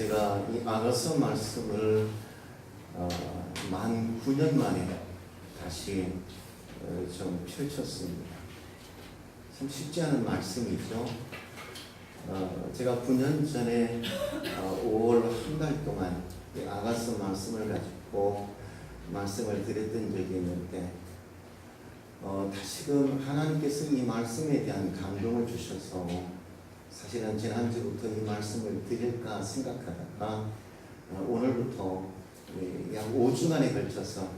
제가 이 아가서 말씀을 어, 만 9년 만에 다시 어, 좀 펼쳤습니다. 참 쉽지 않은 말씀이죠. 어, 제가 9년 전에 어, 5월 한 달 동안 이 아가서 말씀을 가지고 말씀을 드렸던 적이 있는데 어, 다시금 하나님께서 이 말씀에 대한 감동을 주셔서 사실은 지난주부터 이 말씀을 드릴까 생각하다가 어, 오늘부터 예, 약 5주간에 걸쳐서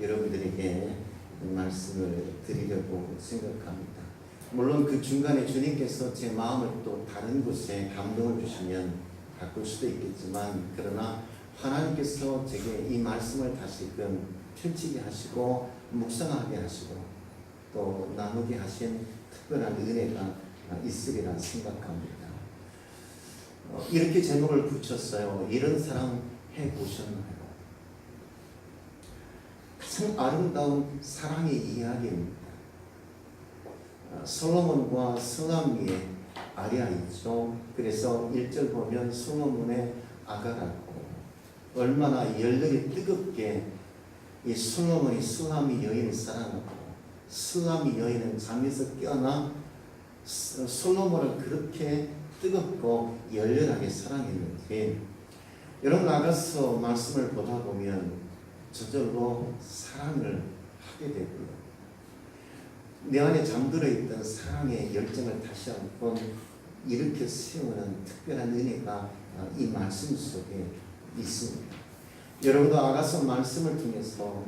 여러분들에게 이 말씀을 드리려고 생각합니다. 물론 그 중간에 주님께서 제 마음을 또 다른 곳에 감동을 주시면 바꿀 수도 있겠지만 그러나 하나님께서 제게 이 말씀을 다시금 펼치게 하시고 묵상하게 하시고 또 나누게 하신 특별한 은혜가 있으리라 생각합니다. 어, 이렇게 제목을 붙였어요. 이런 사랑 해 보셨나요? 가장 아름다운 사랑의 이야기입니다. 어, 솔로몬과 성암리의 아리아 있죠. 그래서 1절 보면 솔로몬의 아가라고 얼마나 열렬히 뜨겁게 이 솔로몬이 수라미 여인을 사랑하고 수라미 여인은 잠에서 깨어나 솔로몬을 그렇게 뜨겁고 열렬하게 사랑했는지 여러분 나가서 말씀을 보다 보면 저절로 사랑을 하게 되고요. 내 안에 잠들어 있던 사랑의 열정을 다시 한번 일으켜 세우는 특별한 은혜가 이 말씀 속에 있습니다. 여러분도 아가서 말씀을 통해서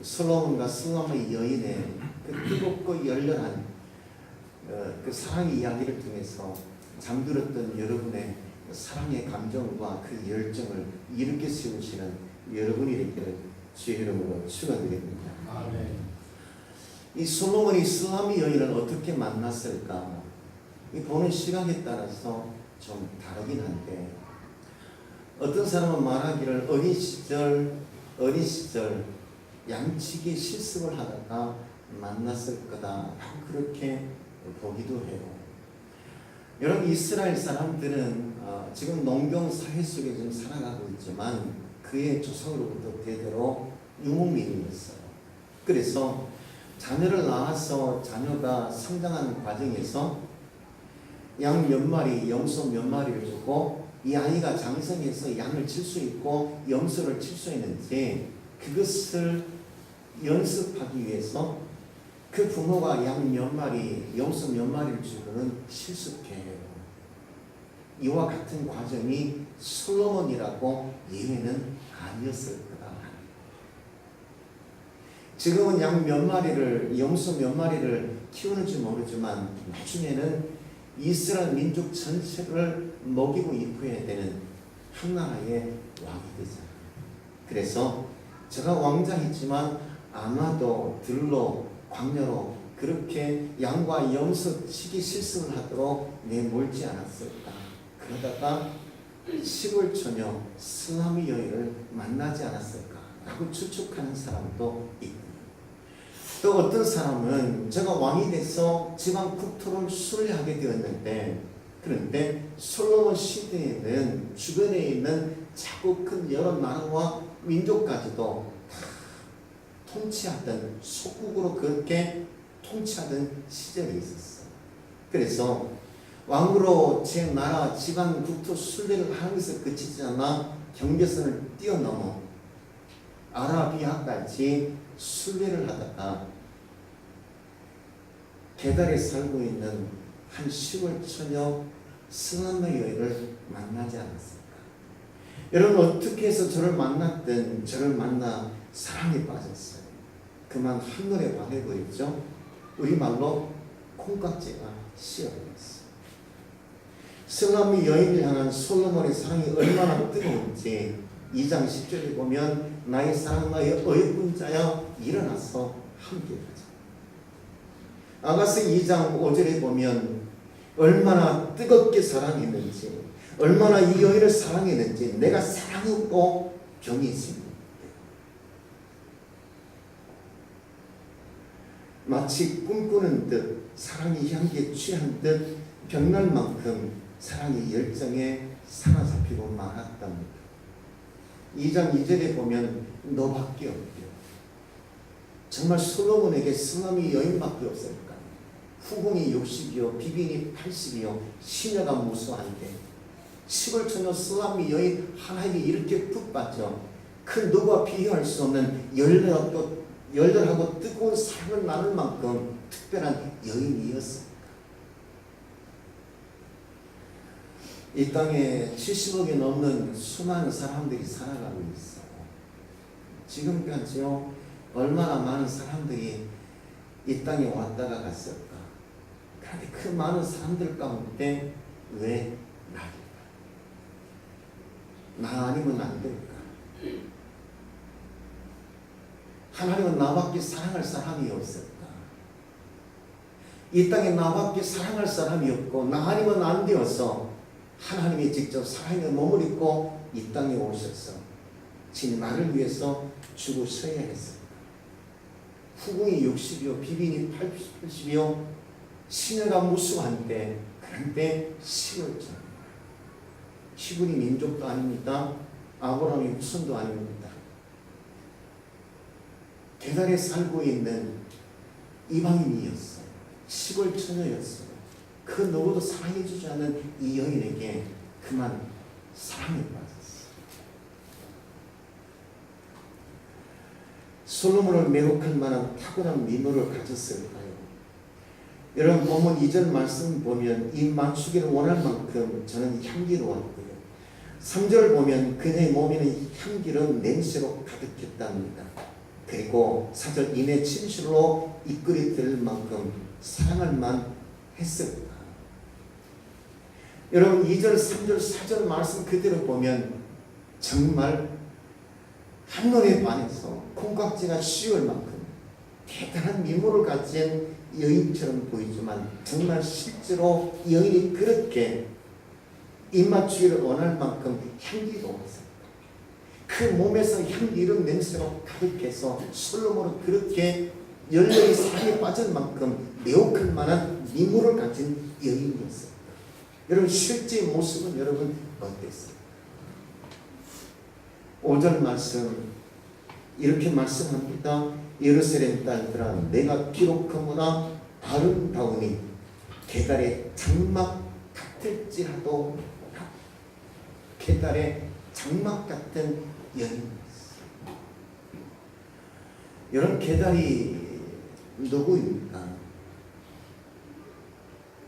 솔로몬과 슬람의 여인의 그 뜨겁고 열렬한 어, 그 사랑의 이야기를 통해서 잠들었던 여러분의 사랑의 감정과 그 열정을 일으켜 세우시는 여러분이 되기를 주의 이름으로 축원드립니다. 아멘. 이 솔로몬이 슬람의 여인을 어떻게 만났을까? 이 보는 시각에 따라서 좀 다르긴 한데 어떤 사람은 말하기를 어린 시절 어린 시절 양치기 실습을 하다가 만났을 거다라고 그렇게 보기도 해요. 여러분 이스라엘 사람들은 어, 지금 농경 사회 속에 지금 살아가고 있지만 그의 조상으로부터 대대로 유목민이었어요. 그래서 자녀를 낳아서 자녀가 성장하는 과정에서 양 몇 마리, 염소 몇 마리를 주고 이 아이가 장성해서 양을 칠 수 있고 염소를 칠 수 있는지 그것을 연습하기 위해서 그 부모가 양 몇 마리, 염소 몇 마리를 주고는 실습해요. 이와 같은 과정이 솔로몬이라고 예외는 아니었을 거다. 지금은 양 몇 마리를, 염소 몇 마리를 키우는지 모르지만 나중에는 이스라엘 민족 전체를 먹이고 이끌어야 되는 한 나라의 왕이 되잖아요. 그래서 제가 왕자이지만 아마도 들로 광야로 그렇게 양과 염소 치기 실습을 하도록 내몰지 않았을까. 그러다가 시골 처녀 슬라미 여인을 만나지 않았을까. 라고 추측하는 사람도 있고. 또 어떤 사람은 제가 왕이 돼서 지방 국토를 순례하게 되었는데 그런데 솔로몬 시대에는 주변에 있는 작고 큰 여러 나라와 민족까지도 다 통치하던 속국으로 그렇게 통치하던 시절이 있었어요. 그래서 왕으로 제 나라 지방 국토 순례를 하는 것에 그치지 않아 경계선을 뛰어넘어 아라비아까지 순례를 하다가 계달에 살고 있는 한 시골 처녀 스나마 여인을 만나지 않았을까? 여러분 어떻게 해서 저를 만났든 저를 만나 사랑에 빠졌어요. 그만 한눈에 반해버렸죠. 우리말로 콩깍지가 씌어버렸어요. 슬람이 여인을 향한 솔로몬의 사랑이 얼마나 뜨거운지 2장 10절에 보면 나의 사랑 나의 어여쁜 자야 일어나서 함께 하자. 아가스 2장 5절에 보면 얼마나 뜨겁게 사랑했는지 얼마나 이 여인을 사랑했는지 내가 사랑하고 병이 있습니다. 마치 꿈꾸는 듯 사랑의 향기에 취한 듯 병날 만큼 사랑의 열정에 사로잡히고 너무 많았답니다. 2장 2절에 보면 너밖에 없대요. 정말 솔로몬에게 승함이 여인밖에 없을까? 후궁이 60이요, 비빈이 80이요, 시녀가 무수한데 시골 처녀 수함이 여인 하나에게 이렇게 푹 빠져 그 누구와 비교할 수 없는 열렬하고 열렬하고 뜨거운 사랑을 나눌 만큼 특별한 여인이었습니다. 이 땅에 70억이 넘는 수많은 사람들이 살아가고 있어요. 지금까지요 얼마나 많은 사람들이 이 땅에 왔다가 갔을까? 그런데 그 많은 사람들 가운데 왜 나일까? 나 아니면 안 될까? 하나님은 나밖에 사랑할 사람이 없을까? 이 땅에 나밖에 사랑할 사람이 없고 나 아니면 안 되어서 하나님이 직접 사랑의 몸을 입고 이 땅에 오셔서 진 나를 위해서 죽으셔야 했습니다. 후궁이 60이요 비빈이 80이요 시녀가 무수한데 그런데 시골 전 시골이 민족도 아닙니다. 아브라함이 후손도 아닙니다. 계단에 살고 있는 이방인이었어요. 시골 처녀였어요. 그 누구도 사랑해주지 않는 이 여인에게 그만 사랑에. 솔로몬을 매혹할 만한 탁월한 미모를 가졌을까요? 여러분 본문 2절 말씀 보면 이 맞추기를 원할 만큼 저는 향기로웠고요. 3절 보면 그녀의 몸에는 향기로운 냄새로 가득했답니다. 그리고 4절 이내 침실로 이끌이 들 만큼 사랑할 만 했습니다. 여러분 2절, 3절, 4절 말씀 그대로 보면 정말 한눈에 반해서 콩깍지가 씌울 만큼 대단한 미모를 가진 여인처럼 보이지만 정말 실제로 여인이 그렇게 입맞추기를 원할 만큼 향기로웠어요. 그 몸에서 향기로운 냄새로 가득해서 솔로몬은 그렇게 열렬히 사랑에 빠질 만큼 매혹할 만한 미모를 가진 여인이었어요. 여러분 실제 모습은 여러분 어땠어요? 5절 말씀 이렇게 말씀합니다. 예루살렘 딸들아 내가 비록 그무나 아름다우니 계달의 장막 같을지라도 계달의 장막 같은 여인이었어요. 여러분 계달이 누구입니까?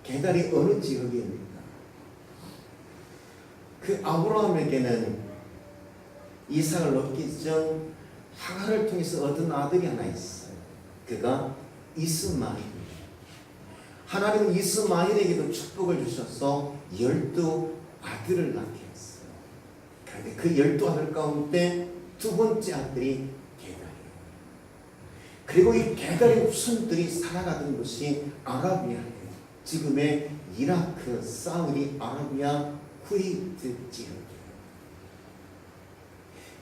계달이 어느 지역입니까? 그 아브라함에게는 이삭을 얻기 전 하가를 통해서 얻은 아들이 하나 있어요. 그가 이스마일. 하나님은 이스마일에게도 축복을 주셔서 열두 아들을 낳게. 그런데 그 열두 아들 가운데 두 번째 아들이 게달이에요. 그리고 이 게달의 후손들이 살아가던 것이 아라비아예요. 지금의 이라크, 사우디 아라비아, 쿠웨이트 지역이에요.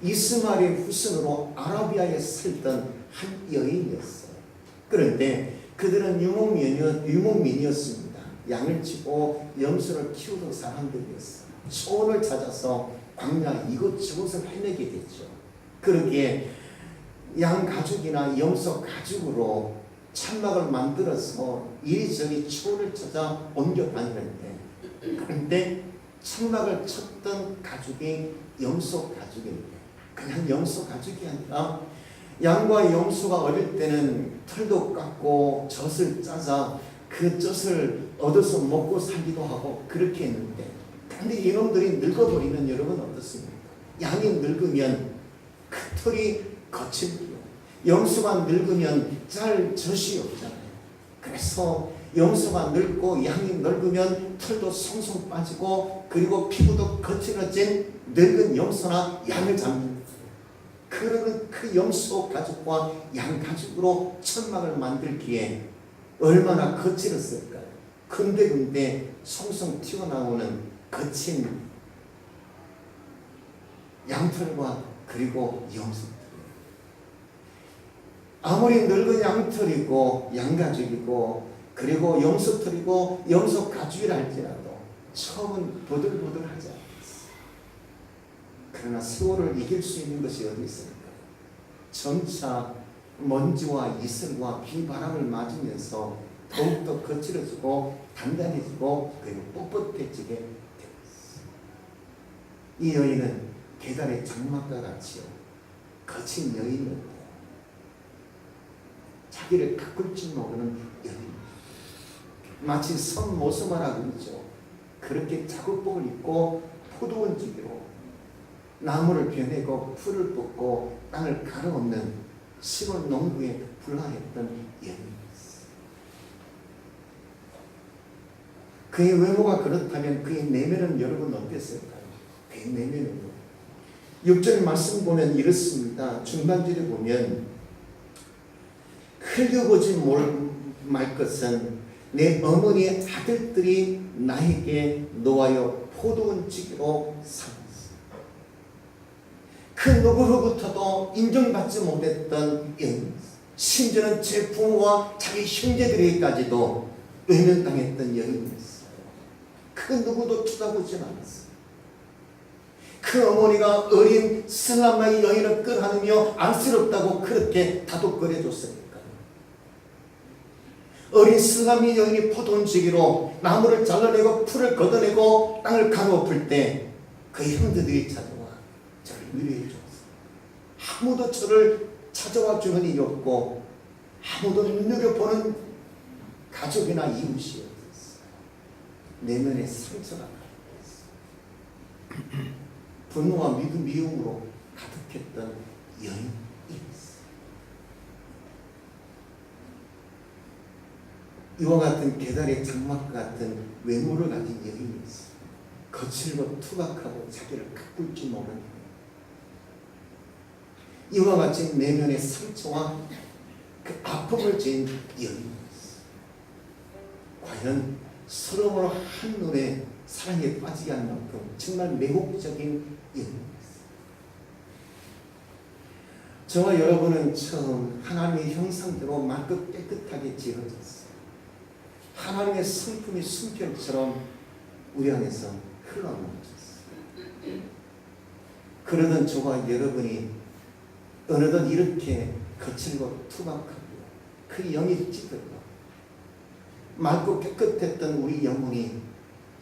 이스마엘의 후손으로 아라비아에 살던 한 여인이었어요. 그런데 그들은 유목민이었, 유목민이었습니다. 양을 치고 염소를 키우던 사람들이었어요. 소원을 찾아서 광야 이곳저곳을 헤매게 됐죠. 그러기에 양 가죽이나 염소 가죽으로 천막을 만들어서 이리저리 초를 찾아 옮겨 다니는데 그런데 천막을 쳤던 가죽이 염소 가죽입니다. 그냥 염소 가죽이 아니라 양과 염소가 어릴 때는 털도 깎고 젖을 짜자 그 젖을 얻어서 먹고 살기도 하고 그렇게 했는데 근데 이놈들이 늙어버리면 여러분 어떻습니까? 양이 늙으면 그 털이 거칠고요. 염소가 늙으면 잘 젖이 없잖아요. 그래서 염소가 늙고 양이 늙으면 털도 송송 빠지고 그리고 피부도 거칠어진 늙은 염소나 양을 잡는 그러는 그 염소 가죽과 양 가죽으로 천막을 만들기에 얼마나 거칠었을까요? 근데근데 송송 튀어나오는 거친 양털과 그리고 염소털. 아무리 늙은 양털이고 양가죽이고 그리고 염소털이고 염소 가죽이라 할지라도 처음은 보들보들하지 않겠어. 그러나 세월을 이길 수 있는 것이 어디 있습니까? 점차 먼지와 이슬과 비바람을 맞으면서 더욱더 거칠어지고 단단해지고 그리고 뻣뻣해지게. 이 여인은 계단의 장막과 같이요. 거친 여인이었고 자기를 가꿀 줄 모르는 여인. 마치 선 모서마라 그러죠. 그렇게 작업복을 입고 포도원지기로 나무를 베내고 풀을 뽑고 땅을 갈아엎는 시골 농부에 불과했던 여인이었어. 그의 외모가 그렇다면 그의 내면은 여러분 어땠을까 요? 그의 내면은요. 6절 말씀 보면 이렇습니다. 중간절에 보면 흘려보지 뭘- 말 것은 내 어머니의 아들들이 나에게 놓아여 포도원 지기로 삼았어. 그 누구로부터도 인정받지 못했던 여인, 심지어는 제 부모와 자기 형제들에게까지도 외면당했던 여인이었어요. 그 누구도 쳐다보지 않았어요. 그 어머니가 어린 슬람마의 여인을 끌어안으며 안쓰럽다고 그렇게 다독거려 줬으니까. 어린 슬람의 여인이 포돈지기로 나무를 잘라내고 풀을 걷어내고 땅을 가로엎을 때그 형제들이 찾아와 저를 위로해 줬어. 아무도 저를 찾아와 주는 일이 없고 아무도 눈여겨보는 가족이나 이웃이 없었어요. 내면에 상처가 있어. 분노와 믿음, 미움으로 가득했던 여인이었어요. 이와 같은 계단의 장막 같은 외모를 가진 여인이었어요. 거칠고 투박하고 자기를 가꿀 줄 모르는 이와 같이 내면의 상처와 그 아픔을 지은 여인이었어요. 과연 서로를 한눈에 사랑에 빠지게 할 만큼 정말 매혹적인 여인이었어요. 저와 여러분은 처음 하나님의 형상대로 말끝 깨끗하게 지어졌어요. 하나님의 성품이 숨결처럼 우리 안에서 흘러넘쳤어요. 그러던 저와 여러분이 어느덧 이렇게 거칠고 투박하고 그 영이 찌들고 맑고 깨끗했던 우리 영혼이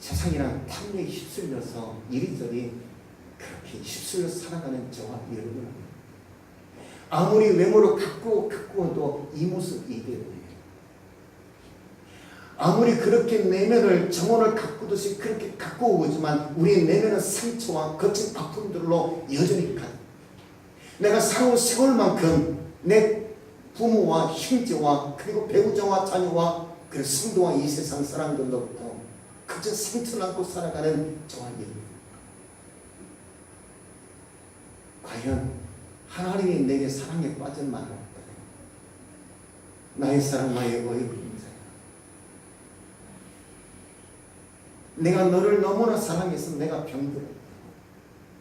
세상이란 탐욕에 휩쓸려서 이리저리 그렇게 휩쓸려 살아가는 저와 여러분 아무리 외모로 가꾸어 가꾸어도 이 모습 이대로예요. 아무리 그렇게 내면을 정원을 가꾸듯이 그렇게 가꾸어 오지만 우리 내면은 상처와 거친 아픔들로 여전히 가. 내가 살아온 세월만큼 내 부모와 형제와 그리고 배우자와 자녀와 그 성도와 이 세상 사람들로부터 그저 상처 남고 살아가는 여러분. 과연 하나님이 내게 사랑에 빠진 말을 없다. 나의 사랑 나의 어이구인자야. 내가 너를 너무나 사랑해서 내가 병들었다.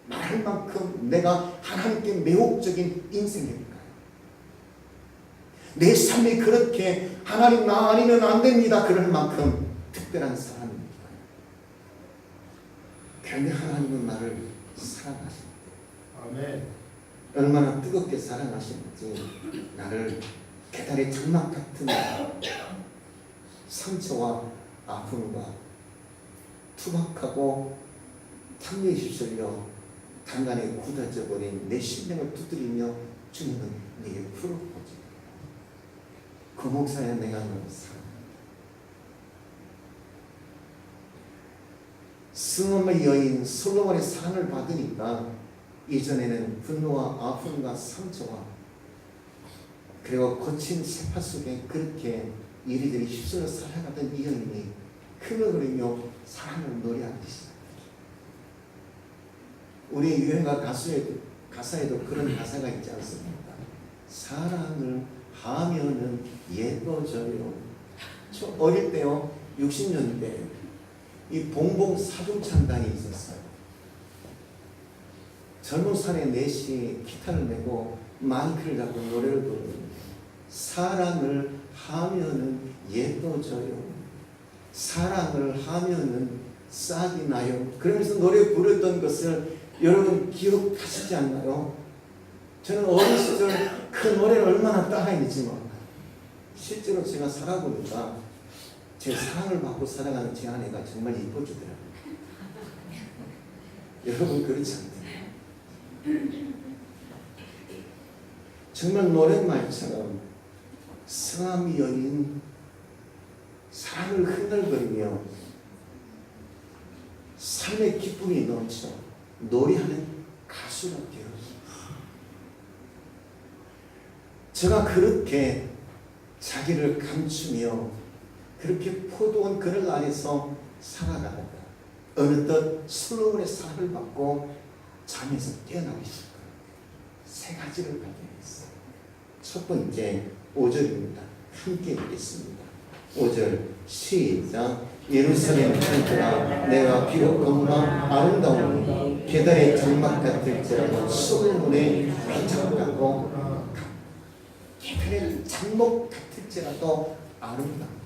말할 만큼 내가 하나님께 매혹적인 인생일까요? 내 삶이 그렇게 하나님 나 아니면 안 됩니다. 그럴 만큼 특별한 사람 괜히 하나님은 나를 사랑하십니다. 아멘. 얼마나 뜨겁게 사랑하시는지 나를 계단의 장막 같은 상처와 아픔과 투박하고 탐욕에 휩쓸려 단간에 굳어져 버린 내 심령을 두드리며 주님은 내게 풀어보지 그 목사야 내가 너를 사랑한다 승엄의 여인 솔로몬의 사랑을 받으니까 이전에는 분노와 아픔과 상처와 그리고 거친 세파 속에 그렇게 이리저리 휩쓸려 살아가던 이 여인이 크며 그리며 사랑을 노래하기 시작합니다. 우리 유행가 가수에 가사에도 그런 가사가 있지 않습니까? 사랑을 하면은 예뻐져요. 저 어릴 때요, 60년대 이 봉봉 사중창단이 있었어요. 젊은 산에 넷이 기타를 메고 마이크를 잡고 노래를 부르는 사랑을 하면은 예뻐져요. 사랑을 하면은 싹이 나요. 그러면서 노래 부르던 것을 여러분 기억하시지 않나요? 저는 어린 시절 그 노래를 얼마나 따라했지만 실제로 제가 살아보니까 제 사랑을 받고 살아가는 제 아내가 정말 이뻐지더라고요. 여러분 그렇지 않나요? 정말 노랫말처럼 성함이 여인 사랑을 흔들거리며 삶의 기쁨이 넘쳐 노래하는 되었습니다. 제가 그렇게 자기를 감추며 그렇게 포도원 그늘 안에서 살아가다가 어느덧 솔로몬의 사랑을 받고 잠에서 깨어나기 시작합니다. 세 가지를 발견했어요. 첫 번째 5절입니다. 함께 읽겠습니다. 5절 시작 예루살렘 산들아 내가 비록 너무나 아름다우니 계달의 장막 같을지라도 솔로몬의 휘장 같고 계달의 장목 같을지라도 아름다워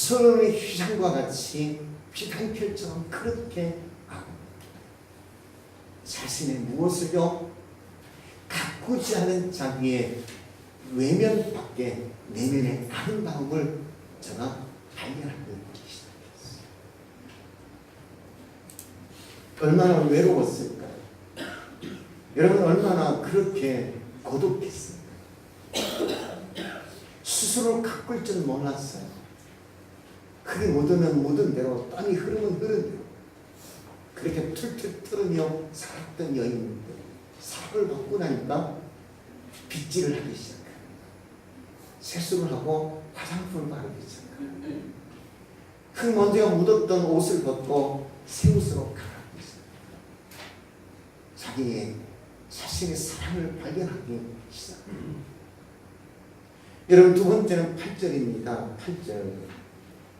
솔로몬의 휘장과 같이 비단결처럼 그렇게 아름다워 자신의 무엇을요 가꾸지 않은 자기의 외면 밖에 내면의 아름다움을 제가 발견하고 시작했어요. 얼마나 외로웠을까요? 여러분 얼마나 그렇게 고독했습니까? 스스로 가꿀 줄 몰랐어요. 그게 묻으면 묻은 대로 땀이 흐르면 흐른 대로 그렇게 툴툴 털으며 살았던 여인인데 사랑을 받고 나니까 빗질을 하기 시작해요. 세수를 하고 화장품을 바르기 시작해요. 그 먼지가 묻었던 옷을 벗고 새 옷으로 갈아입기. 자기의 자신의 사랑을 발견하기 시작해요. 여러분 두 번째는 8절입니다. 8절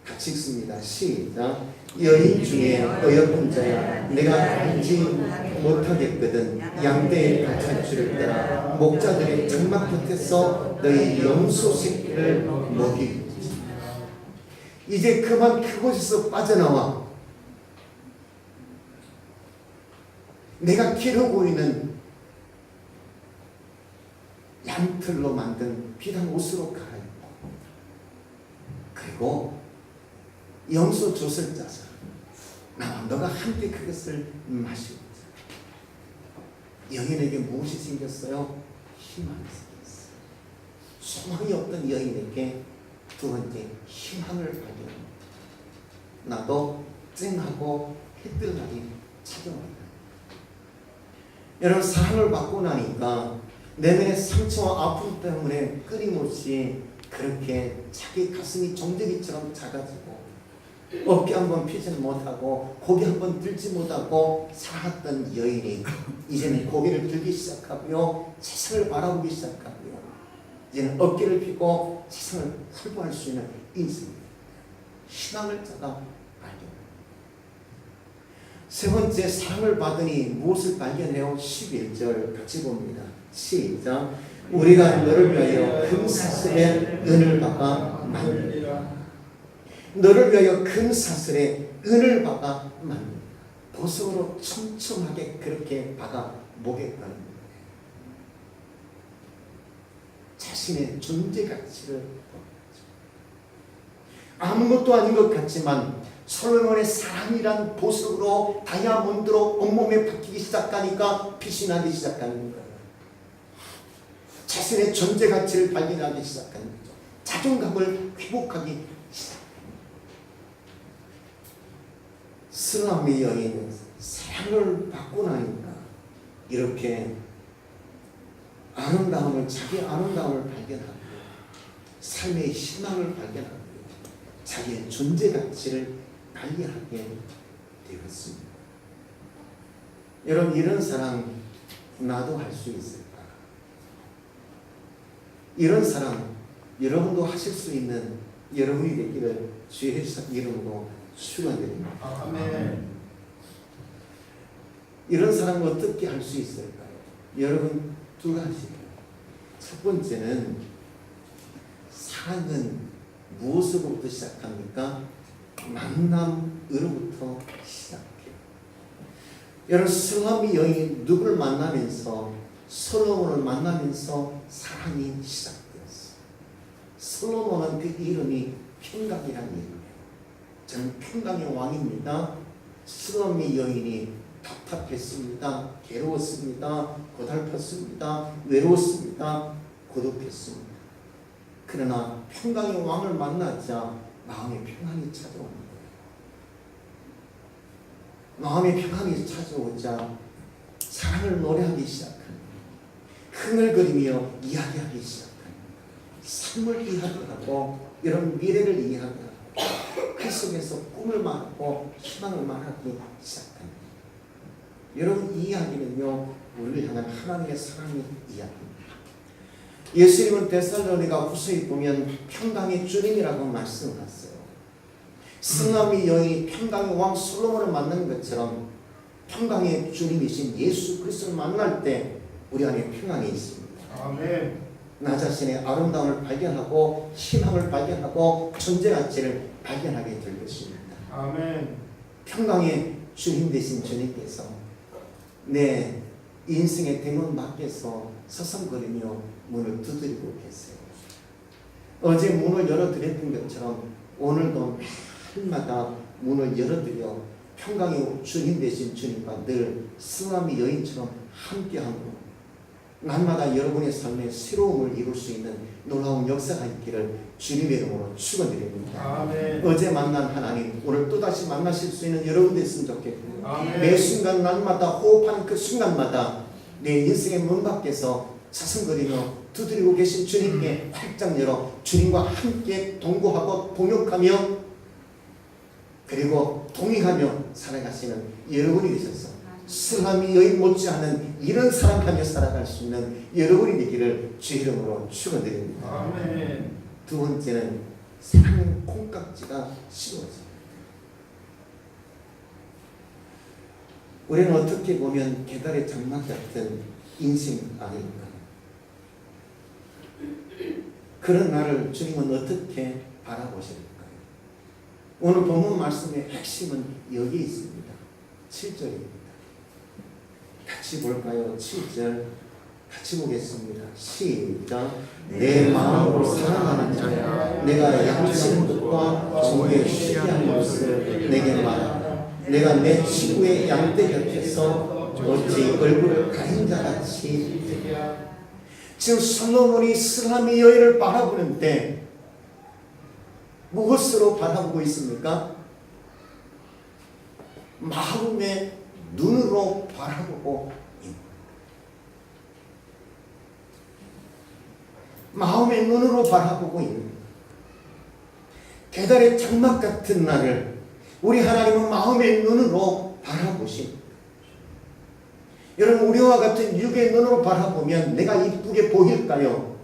같이 읽습니다. 시작. 여인 중에 어여쁜 자야 내가 알지 못하겠거든 양대의 가찰줄을 따라 목자들의 장막 곁에서 너희 염소 새끼를 먹이지 이제 그만 그곳에서 빠져나와 내가 기르고 있는 양털로 만든 비단 옷으로 갈아입고 그리고 염소 젖을 짜서 나와 너가 함께 그것을 마시고 여인에게 무엇이 생겼어요? 희망이 생겼어요. 소망이 없던 여인에게 두 번째 희망을 발견합니다. 나도 쨍하고 해뜰 날이 찾아옵니다. 여러분 사랑을 받고 나니까 내면의 상처와 아픔 때문에 끊임없이 그렇게 자기 가슴이 정대기처럼 작아지고 어깨 한 번 피지 못하고 고개 한 번 들지 못하고 살았던 여인이 이제는 고개를 들기 시작하고요 세상을 바라보기 시작하고요 이제는 어깨를 펴고 세상을 활보할 수 있는 인생입니다. 희망을 찾아 세 번째 사랑을 받으니 무엇을 발견해요? 11절 같이 봅니다. 시작. 우리가 너를 위하여 금사슬의 은을 받아 만들리라 너를 위하여 금 사슬에 은을 박아 만든다. 보석으로 촘촘하게 그렇게 박아 목에 거는 자신의 존재 가치를 아무것도 아닌 것 같지만 솔로몬의 사랑이란 보석으로 다이아몬드로 온몸에 박히기 시작하니까 빛이 나기 시작하는 거예요. 자신의 존재 가치를 발견하기 시작하는 거죠. 자존감을 회복하기 슬람의 여인은 사랑을 받고 나니까 이렇게 아름다움을 자기 아름다움을 발견하고 삶의 희망을 발견하고 자기의 존재 가치를 발견하게 되었습니다. 여러분 이런 사랑 나도 할 수 있을까? 이런 사랑 여러분도 하실 수 있는 여러분이 되기를 주의 이름으로 축원드립니다. 아멘. 이런 사람을 어떻게 할 수 있을까요? 여러분 두 가지예요. 첫 번째는 사랑은 무엇으로부터 시작합니까? 만남으로부터 시작해요. 여러분 슬람이 여인이 누굴 만나면서 솔로몬을 만나면서 사랑이 시작되었어. 솔로몬은 그 이름이 평강이라는 이름이에요. 저는 평강의 왕입니다. 슬럼이 여인이 답답했습니다. 괴로웠습니다. 고달팠습니다. 외로웠습니다. 고독했습니다. 그러나 평강의 왕을 만나자 마음의 평안이 찾아오는 거예요. 마음의 평안이 찾아오자 사랑을 노래하기 시작합니다. 흥얼거리며 이야기하기 시작합니다. 삶을 이야기하고 이런 미래를 이야기하고 그 속에서 꿈을 말하고 희망을 말하기 시작합니다. 여러분 이 이야기는요 우리를 향한 하나님의 사랑의 이야기입니다. 예수님은 데살로니가 후서에 보면 평강의 주님이라고 말씀하셨어요. 승남이 여인이 평강의 왕 솔로몬을 만난 것처럼 평강의 주님이신 예수 그리스도를 만날 때 우리 안에 평강이 있습니다. 아멘. 나 자신의 아름다움을 발견하고 희망을 발견하고 존재 가치를 발견하게 될 것입니다. 아멘. 평강의 주님 되신 주님께서 내 인생의 대문 밖에서 서성거리며 문을 두드리고 계세요. 어제 문을 열어드렸던 것처럼 오늘도 매일마다 문을 열어드려 평강의 주님 되신 주님과 늘 승함이 여인처럼 함께하고 날마다 여러분의 삶에 새로움을 이룰 수 있는 놀라운 역사가 있기를 주님의 이름으로 축원드립니다. 어제 만난 하나님 오늘 또 다시 만나실 수 있는 여러분 됐으면 좋겠고요. 아멘. 매 순간 날마다 호흡하는 그 순간마다 내 인생의 문 밖에서 사슴거리며 두드리고 계신 주님께 활짝 열어 주님과 함께 동거하고 동역하며 그리고 동행하며 살아가시는 여러분이 되셔서 슬함이 여인 못지않은 이런 사랑하며 살아갈 수 있는 여러분이 되기를 주 이름으로 축원드립니다. 아멘. 두 번째는 사랑의 콩깍지가 씌워집니다. 우리는 어떻게 보면 계달의 장막 같은 인생 아닙니까? 그런 나를 주님은 어떻게 바라보실까요? 오늘 본문 말씀의 핵심은 여기 있습니다. 7절입니다. 같이 볼까요? 7절 같이 보겠습니다. 시작. 내 마음으로 사랑하는 자야 내가 양치는 것과 정오에 쉬게 하는 것을 내게 말하라. 내가 내 친구의 양떼 곁에서 어찌 얼굴을 가린 자같이 지금 솔로몬이 슬라미 여인을 바라보는데 무엇으로 바라보고 있습니까? 마음의 눈으로 바라보고 있는 마음의 눈으로 바라보고 있는 계달의 장막 같은 나를 우리 하나님은 마음의 눈으로 바라보신 여러분 우리와 같은 육의 눈으로 바라보면 내가 이쁘게 보일까요?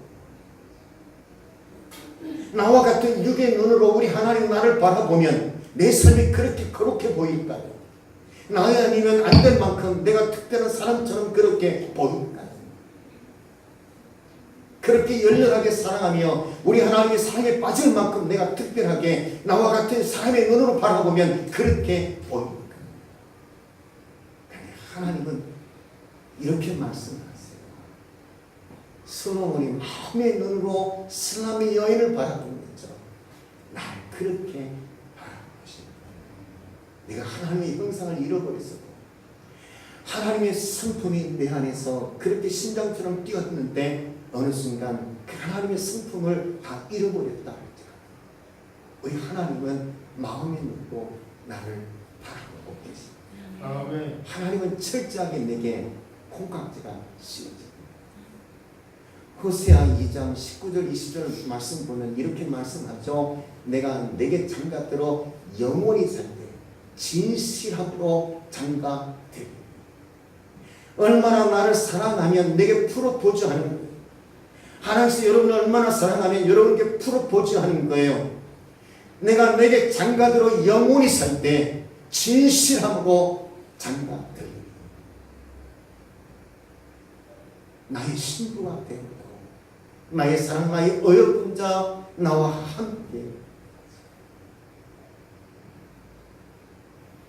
나와 같은 육의 눈으로 우리 하나님 나를 바라보면 내 삶이 그렇게 그렇게 보일까요? 나이 아니면 안 될 만큼 내가 특별한 사람처럼 그렇게 보일까요? 그렇게 열렬하게 사랑하며 우리 하나님의 사랑에 빠질 만큼 내가 특별하게 나와 같은 사람의 눈으로 바라보면 그렇게 보일까요? 하나님은 이렇게 말씀하세요. 솔로몬이 마음의 눈으로 슬람의 여인을 바라보는 것처럼 날 그렇게. 내가 하나님의 형상을 잃어버렸어도 하나님의 성품이 내 안에서 그렇게 심장처럼 뛰었는데 어느 순간 그 하나님의 성품을 다 잃어버렸다 우리 하나님은 마음의 눈으로 나를 바라보고 계십니다. 아멘. 하나님은 철저하게 내게 콩깍지가 씌워집니다. 호세아 2장 19절 20절 말씀 보면 이렇게 말씀하죠. 내가 내게 장가들어 영원히 살때 진실함으로 장가되리. 얼마나 나를 사랑하면 내게 하는 거예요. 하나님께서 여러분을 얼마나 사랑하면 여러분께 프로포즈 하는 거예요. 내가 내게 장가들어 영원히 살 때 진실함으로 장가되리. 나의 신부가 되고 나의 사랑 나의 어여쁜 자 나와 함께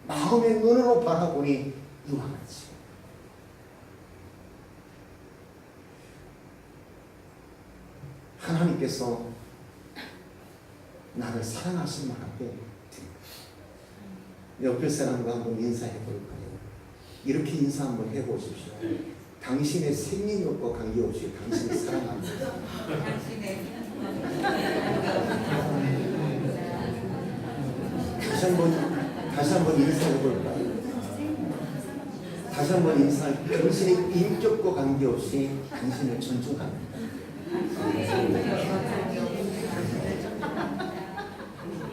마음의 눈으로 바라보니 이와 같이 하나님께서 나를 사랑하실 만하게 옆에 사람과 한번 인사해 볼까요? 이렇게 인사 한번 해보십시오. 당신의 생긴 것과 관계없이 당신을 사랑합니다. 다시 한번 다시 한번 인사해 볼까요? 다시 한번 인사. 당신의 인격과 관계없이 당신을 존중합니다.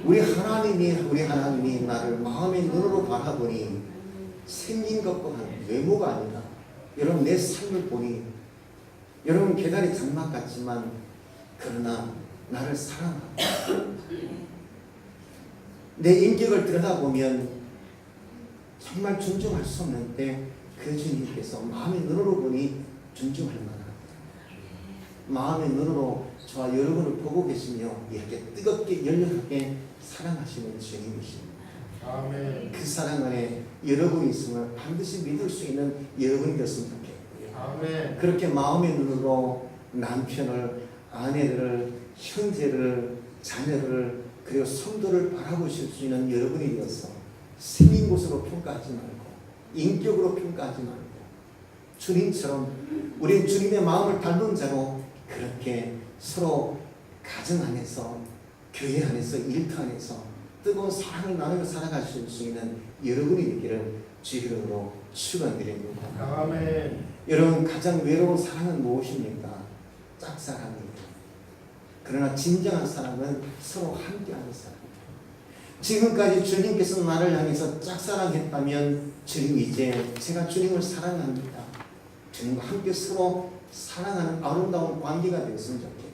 우리 하나님이 우리 하나님이 나를 마음의 눈으로 바라보니 생긴 것과 한 외모가 아니라 여러분 내 삶을 보니 여러분 계단이 장막 같지만 그러나 나를 사랑합니다. 내 인격을 들여다보면 정말 존중할 수 없는데 그 주님께서 마음의 눈으로 보니 존중할 만합니다. 마음의 눈으로 저와 여러분을 보고 계시며 이렇게 뜨겁게 열렬하게 사랑하시는 주님이십니다. 아멘. 그 사랑 안에 여러분이 있음을 반드시 믿을 수 있는 여러분이 됐으면 좋겠고요. 아멘. 그렇게 마음의 눈으로 남편을, 아내를, 형제를, 자녀를 그리고 성도를 바라보실 수 있는 여러분이 되어서 생긴 곳으로 평가하지 말고 인격으로 평가하지 말고 주님처럼 우리 주님의 마음을 닮은 자로 그렇게 서로 가정 안에서 교회 안에서 일터 안에서 뜨거운 사랑을 나누며 살아가실 수 있는 여러분이 되기를 주 이름으로 축원드립니다. 아멘. 여러분 가장 외로운 사랑은 무엇입니까? 짝사랑입니다. 그러나 진정한 사랑은 서로 함께하는 사랑입니다. 지금까지 주님께서 나를 향해서 짝사랑했다면 주님 이제 제가 주님을 사랑합니다. 주님과 함께 서로 사랑하는 아름다운 관계가 되었으면 좋겠고요.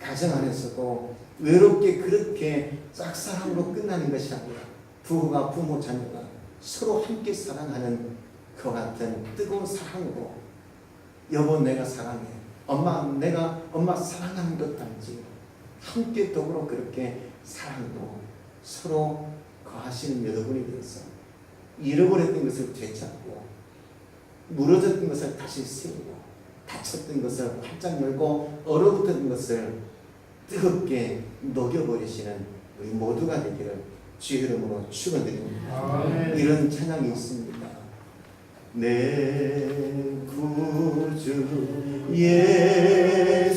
가정 안에서도 외롭게 그렇게 짝사랑으로 끝나는 것이 아니라 부부가 부모 자녀가 서로 함께 사랑하는 그와 같은 뜨거운 사랑으로 여보 내가 사랑해 엄마 내가 엄마 사랑하는 것 단지 함께 더불어 그렇게 사랑으로 서로 거하시는 여러분이 되어서 잃어버렸던 것을 되찾고 무너졌던 것을 다시 세우고 다쳤던 것을 활짝 열고 얼어붙었던 것을 뜨겁게 녹여버리시는 우리 모두가 되기를 주 이름으로 축원드립니다. 이런 찬양이 있습니다. 내 구주 예수를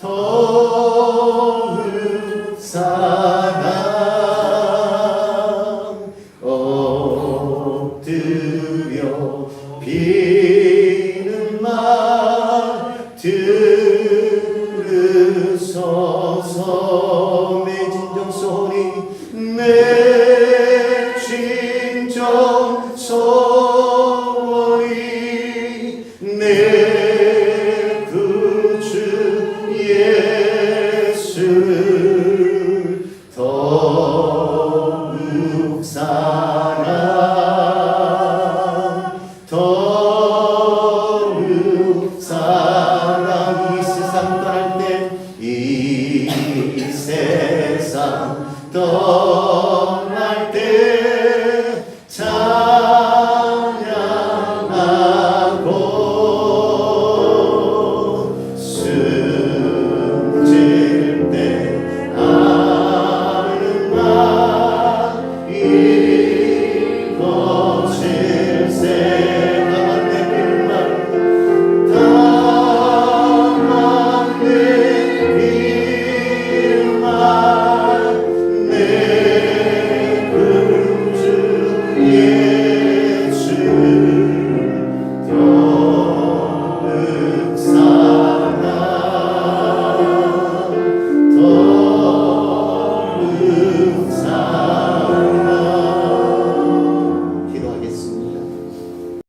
더욱 사랑